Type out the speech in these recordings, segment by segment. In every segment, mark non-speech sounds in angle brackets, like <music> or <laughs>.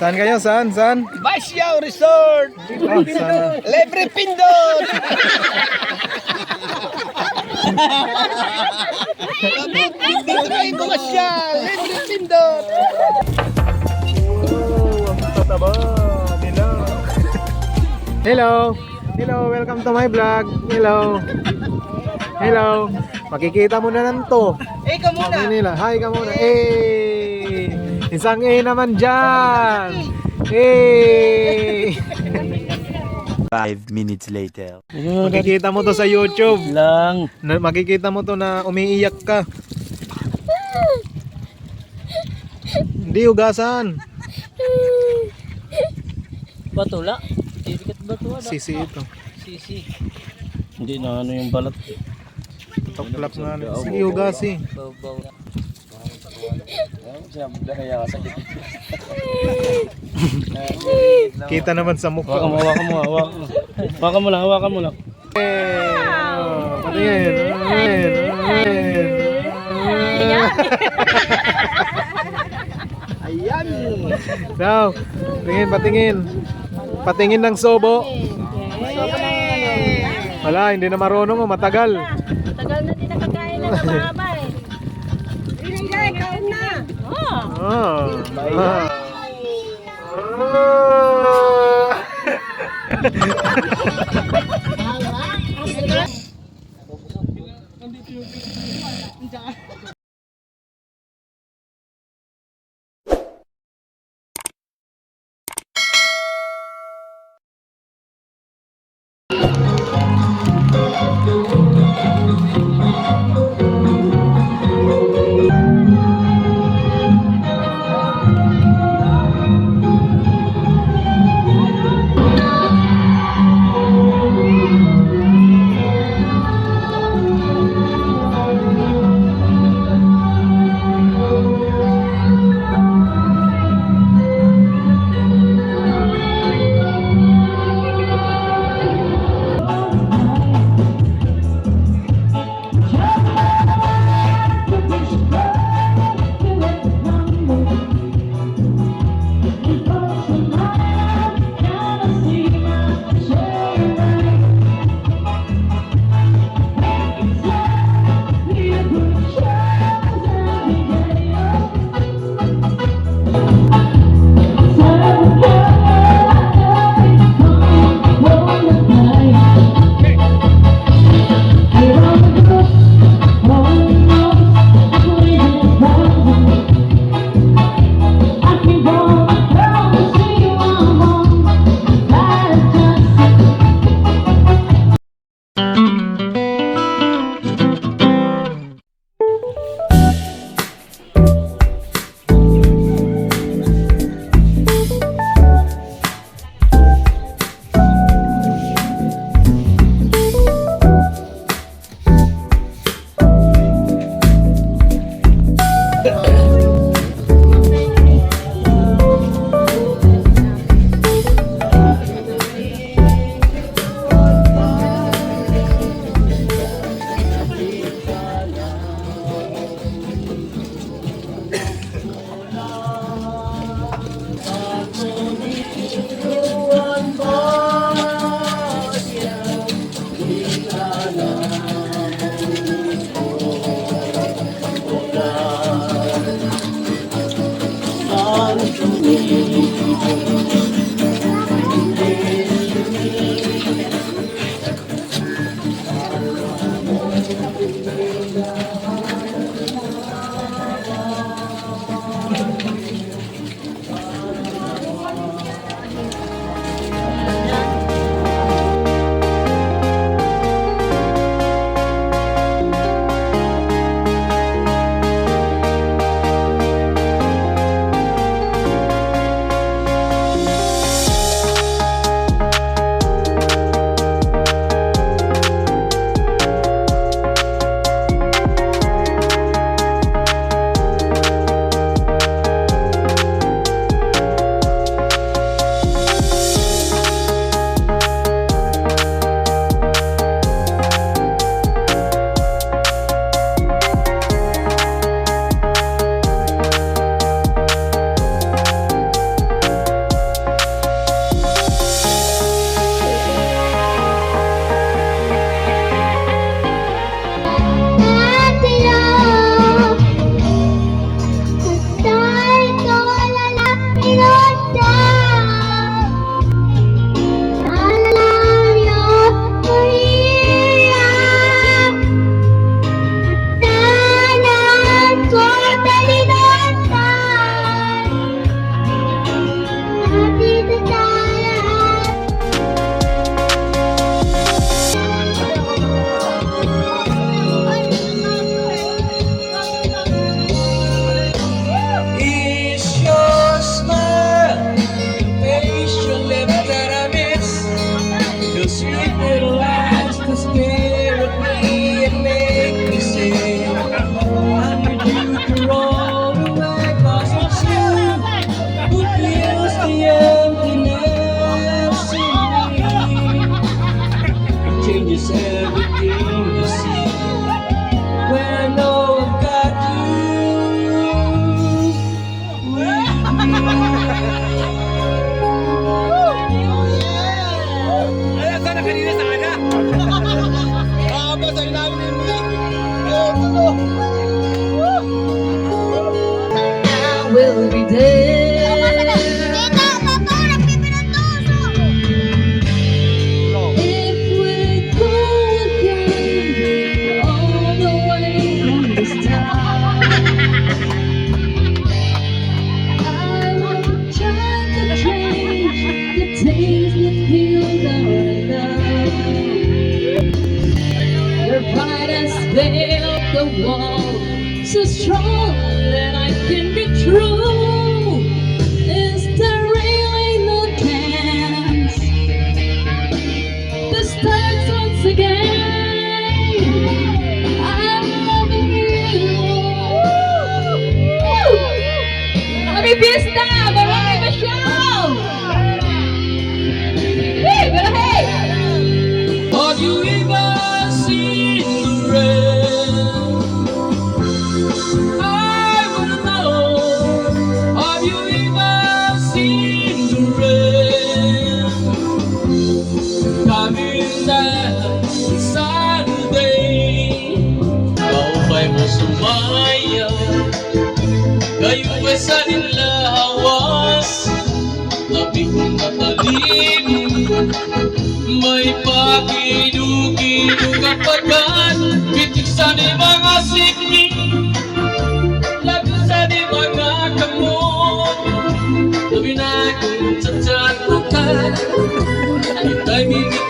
Saan kayo? Saan? Saan? Basyao Resort! Oh, saan? Libre Pindot! Dito kayo! Libre Pindot! Oh, ang tataba nila. Hello. Hello, welcome to my vlog. Hello. Hello. Makikita mo na nan to. Eh, ka muna! Hi ka muna. Eh! Isang A naman dyan. Eh! Five minutes later. Makikita mo to sa YouTube. Lang! Na, makikita mo to na umiiyak ka. Hindi ugasan. Batula? Titikat batula? Sisi ito. Sisi. Hindi na ano yung balat. Tuklap nga. Sige, ugasi. Babaw na. Kita naman sa mukha. Hawakan mo, hawakan mo, hawakan mo. Hawakan mo lang, hawakan mo lang. Oh, patingin. Patingin. Ayan! Daw, patingin, patingin. Patingin ng sobo. Wala, hindi na marunong, matagal. Tagal na din nakakain na sa Nandito <laughs> yung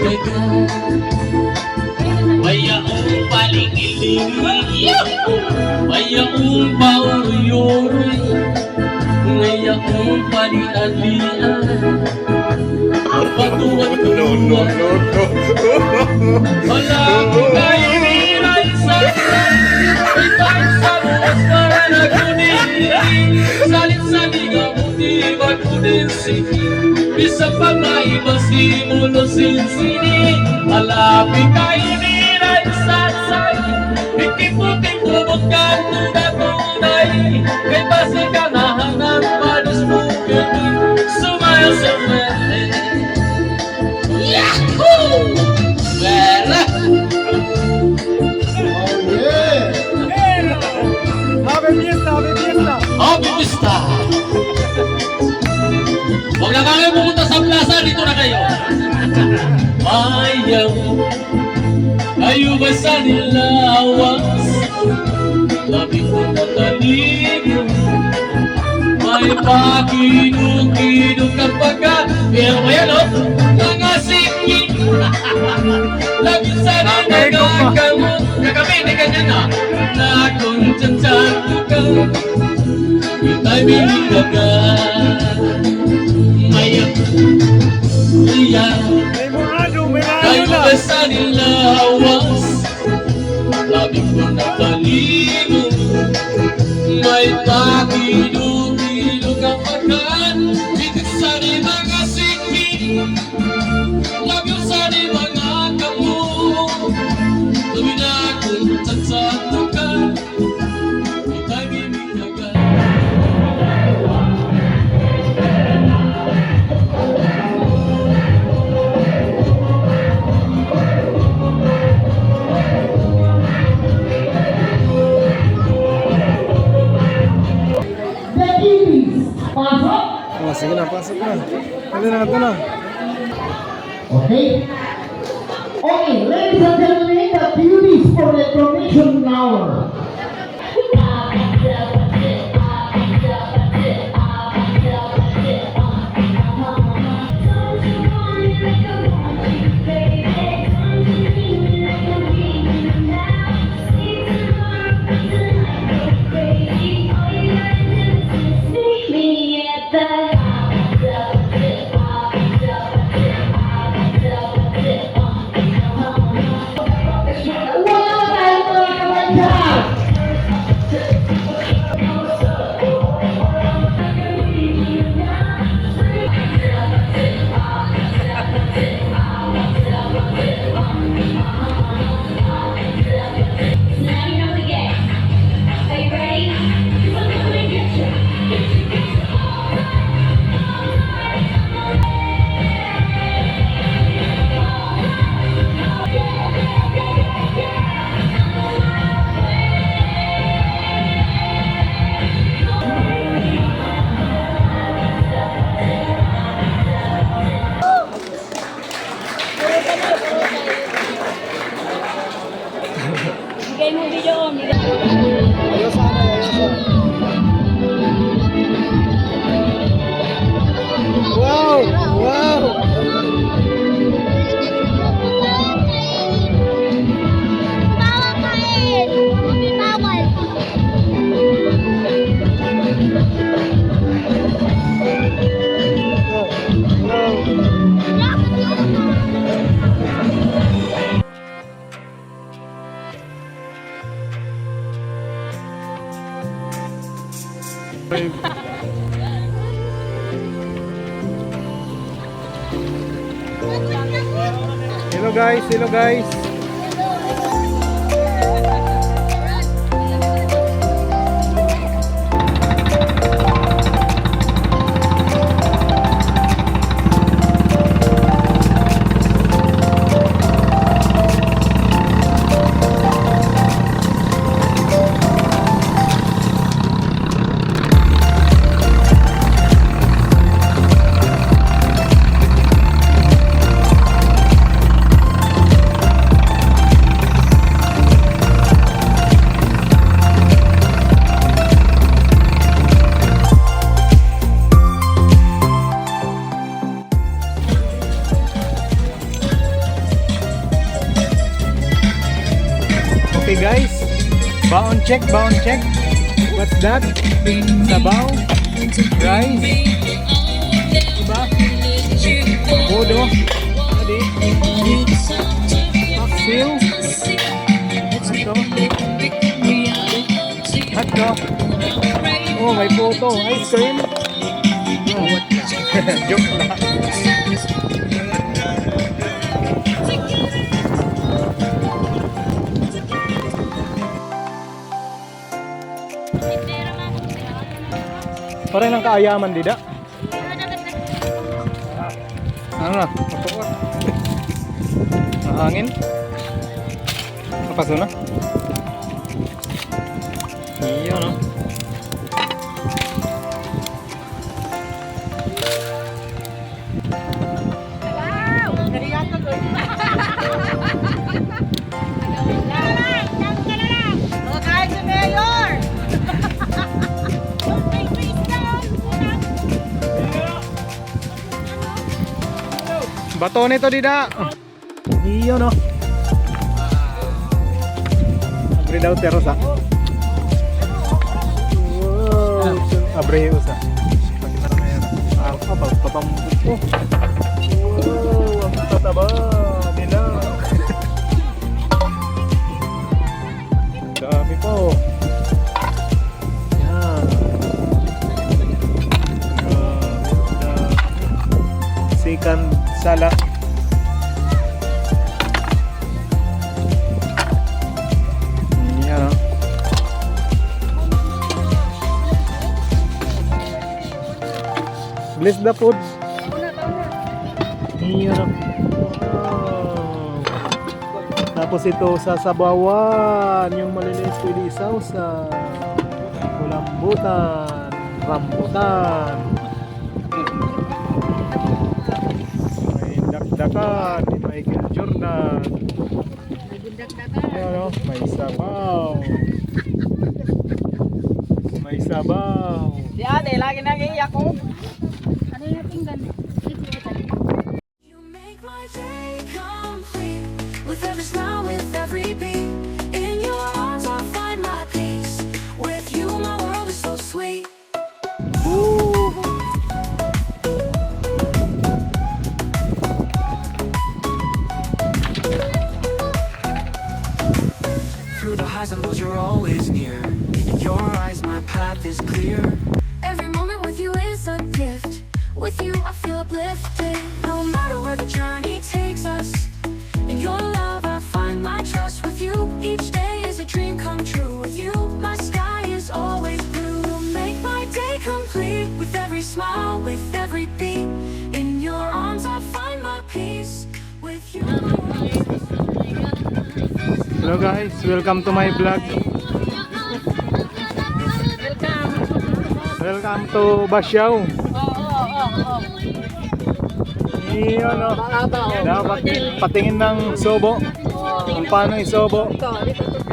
Ka Mayaong paling-iling Mayaong pauruyuri Mayaong paling-alian Patuwan <laughs> ko no, Wala ko kayo nilay sa Bisa pa maiba si mulo sinsini Malapit kayo nilay sa sayo Ikiputing bubukkan tuda tunay. Kay base ka nahanap panos mo kini Sumayo Fiesta! Happy Fiesta! Happy Pista! Huwag na kayo pumunta sa plaza, dito na kayo. Ayaw, kayo ba sa nilawas? Labi ko na talino, may pakinog-kinog kapag ka, pero ba yan, oh? Mga siki, labi sa nagagamot, kagabi, hindi ganyan na, na tsatsat ko ka, Ita'y binigagan Maya Iya May murado! May Kayo murado ba na! sa nilawas Labi ko na talino May pakido-kido Ano Hello guys, hello guys. Baon check, baon check. What's that? Sabaw, rice, diba? Bodo, adi, paksiw, ato, hotdog. Oh, may photo, ice cream. Oh, <laughs> Joke lang. Parang ng kaayaman dida. Ano na? Matuwa. Mahangin. Napaso na. Iyo no. Bato nito dida. Iyo no. Abre daw teros ah. Abre usa. Pakita na yan. Ah, apa papambuk ko. Wow, ang tataba Bless the food. Yan oh. Tapos ito sa sabawan, yung maliliit pwede isaw sa kulambutan, rambutan. May dakdakan ni Michael Jordan. Ayan o, may sabaw. May sabaw. Si ate, lagi nag-iiyak ko. Smile, with every beat. In your arms, I find my peace. With you, Hello guys, welcome to my vlog. Welcome to Basyaw. Oo, oo, oo. Iyon o. Dapat patingin ng sobo. Kung paano isobo. Silang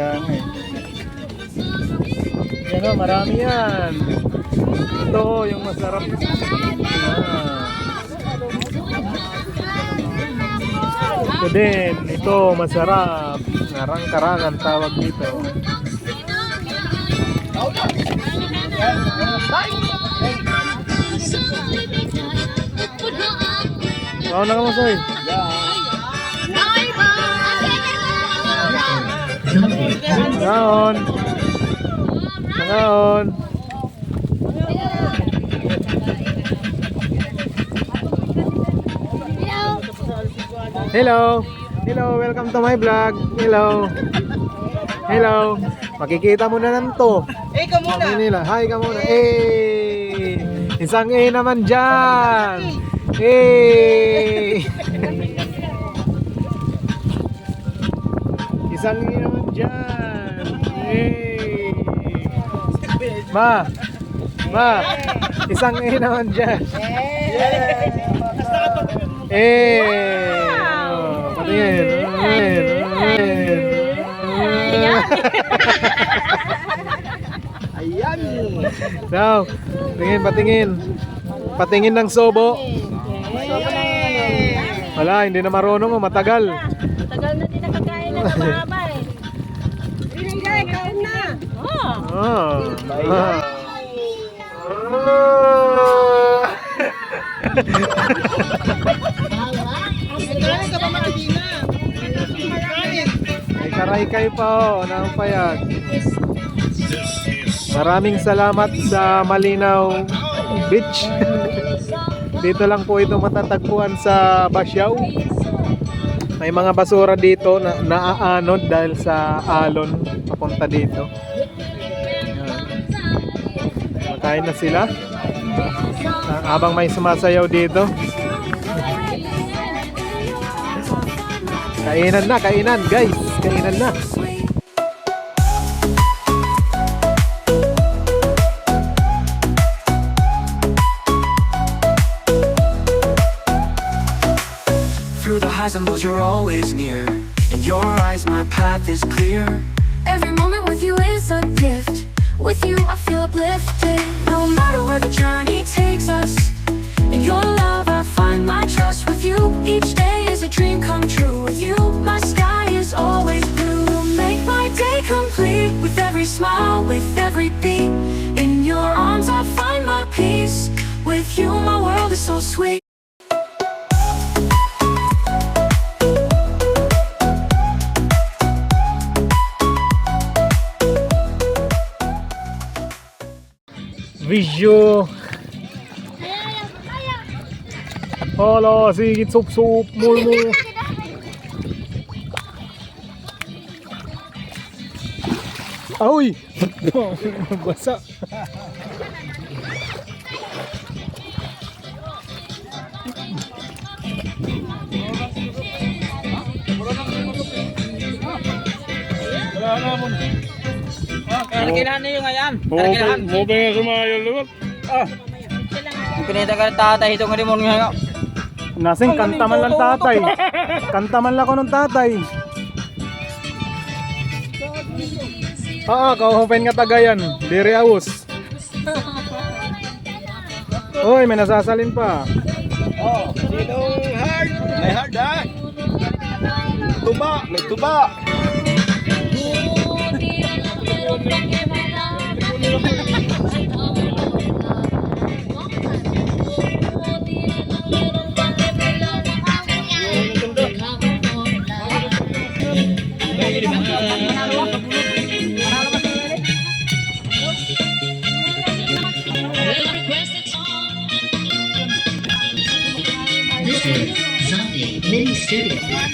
Yan eh. Yan o, marami yan. Ito, yung masarap. Ito din, ito masarap. Narang-karang ang tawag dito. Oo na ka mo, Soy. Ngaon. Ngaon. Hello. Hello, welcome to my vlog. Hello. Hello. Makikita mo na lang to. Eh, ka muna. Nila. Hi ka muna. Eh. Isang A naman dyan. Eh. <laughs> Isang A naman dyan. Eh. Ma. Ma. Isang A naman dyan. Eh. Patingin. Patingin. Patingin. So, tingin, patingin. Patingin ng sobo. Wala, hindi na marunong, matagal. Tagal na din nakakain na Oh. Ah. Ah. May karay-kay pa oh, ng payag. Maraming salamat sa Malinaw Beach. <laughs> dito lang po ito matatagpuan sa Basyaw. May mga basura dito na naaanod dahil sa alon papunta dito. Makain na sila. Habang may sumasayaw dito. Kainan na, kainan guys. Kainan na. Through the highs and lows, you're always near. In your eyes, my path is clear. Every moment with you is a gift. With you, I feel uplifted. No matter where the journey takes us. In your love, I find my trust. With you, each day is a dream come true. With you, my sky is always blue. Make my day complete. With every smile, with every beat. In your arms, I find my peace. With you, my world is so sweet. Visyo. Hala, sigit sup-sup. Mulmo. Aoy! <laughs> Basa. Kailangan niyo ngayon. Kailangan. Mo ba nga sumayo luwag? Ang pinita ka tatay hitong rin mo ngayon. Nasing kanta man lang tatay. Kanta man lang ko ng tatay. Ah, kauhupen nga tagayan. Diri awos. Oy, may nasasalin pa. Oh, sinong hard? May hard ha? Tuba, may tuba. Is Zombie Mini Studio.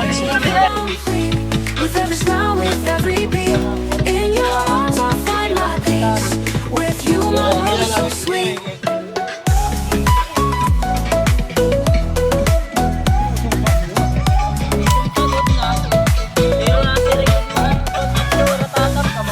With every smile, with every beat In your arms I find my peace With you my is so sweet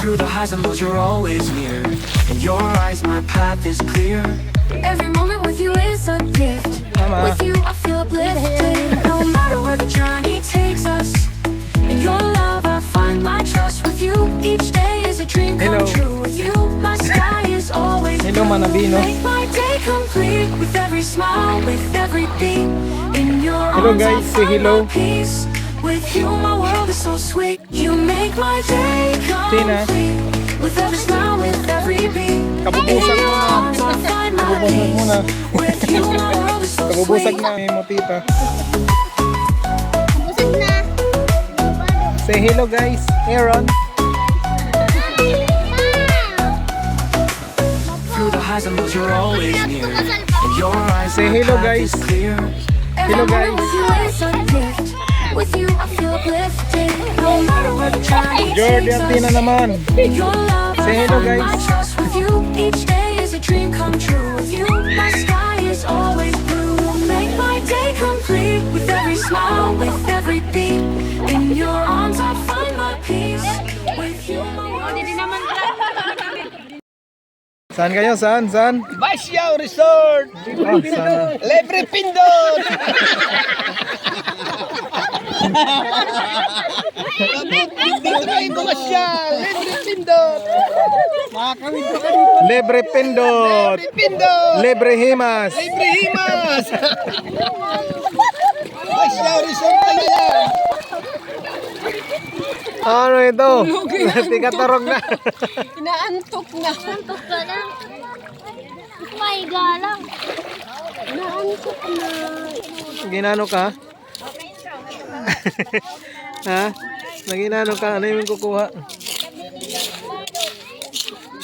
Through the highs and lows, you're always near. In your eyes, my path is clear. Every moment with you is a gift With you I feel uplifted In your Hello, guys. Say hello. With you, my world is so sweet. You make my day Tina. complete. With every smile, with every beat. With you, my world is so Kabubusag sweet. na mo tita. Busog na. Say hello guys. Aaron. Highs and lows, you're always near. In your eyes, Say hello, guys. clear. Hello guys. with you I feel uplifted. No matter what the journey Jordi takes at Tina us. naman. Your love, Say hello, guys. with you. Each day is a dream come true. With you, my sky is always blue. Make my day complete with every smile, with every beat. In your arms, I find my peace. With you, my Saan kayo? Saan? Saan? Basyaw Resort! Oh, sana. Libre pindot! Dito kayo bumasyal! Libre pindot! Makakawin pa ka dito! Libre pindot. Libre pindot! Libre himas. Libre himas! Basyaw Resort yan! Ano ito? Tikatarog na. Inaantok na. Antok ka na. May galang. Inaantok na. Ginano ka? ha? Naginano ka? Ano yung kukuha?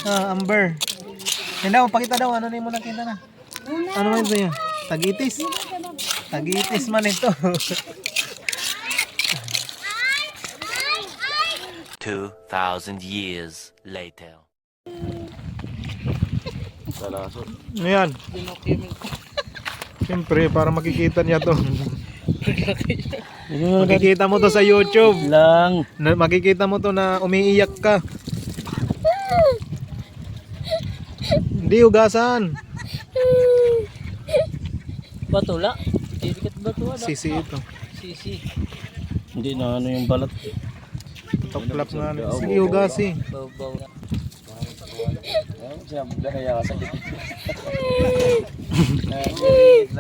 Ah, Amber. Yan daw, pakita daw. Ano na yung mo nakita na? Ano man ito yan? Tagitis? Tagitis man ito. <laughs> 2,000 years later. Ano yan? Siyempre, para makikita niya to. makikita mo to sa YouTube. Lang. Na, makikita mo to na umiiyak ka. Hindi hugasan. Batula. Sisi ito. Sisi. Hindi na ano yung balat. Toplap nga. Sige, hugasi. Baw-baw.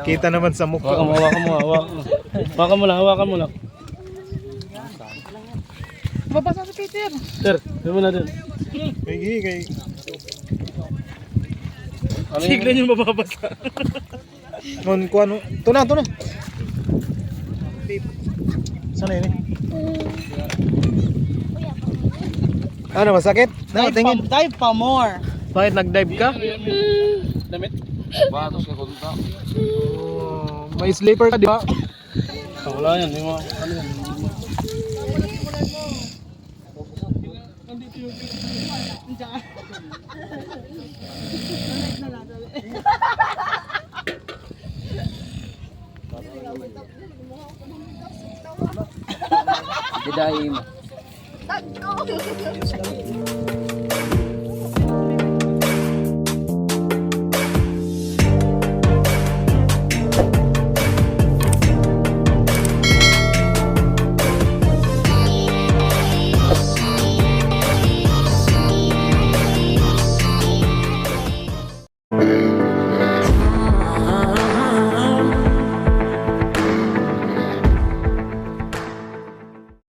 Kita naman sa mukha. Hawakan mo, hawakan mo, hawakan mo. Hawakan mo lang, hawakan mo lang. Mabasa si Peter! Sir, yun mo na din. Kay, kay. Sigla niyo mababasa. Mon, kuha no. Ito na, ito na. Sana yun eh. Ano, masakit? Na, tingin. Dive pa more. Bakit nag-dive ka? Damit. Oh, may sleeper ka, di ba? Wala yan. Yung mga, ano yan. Didaim. 感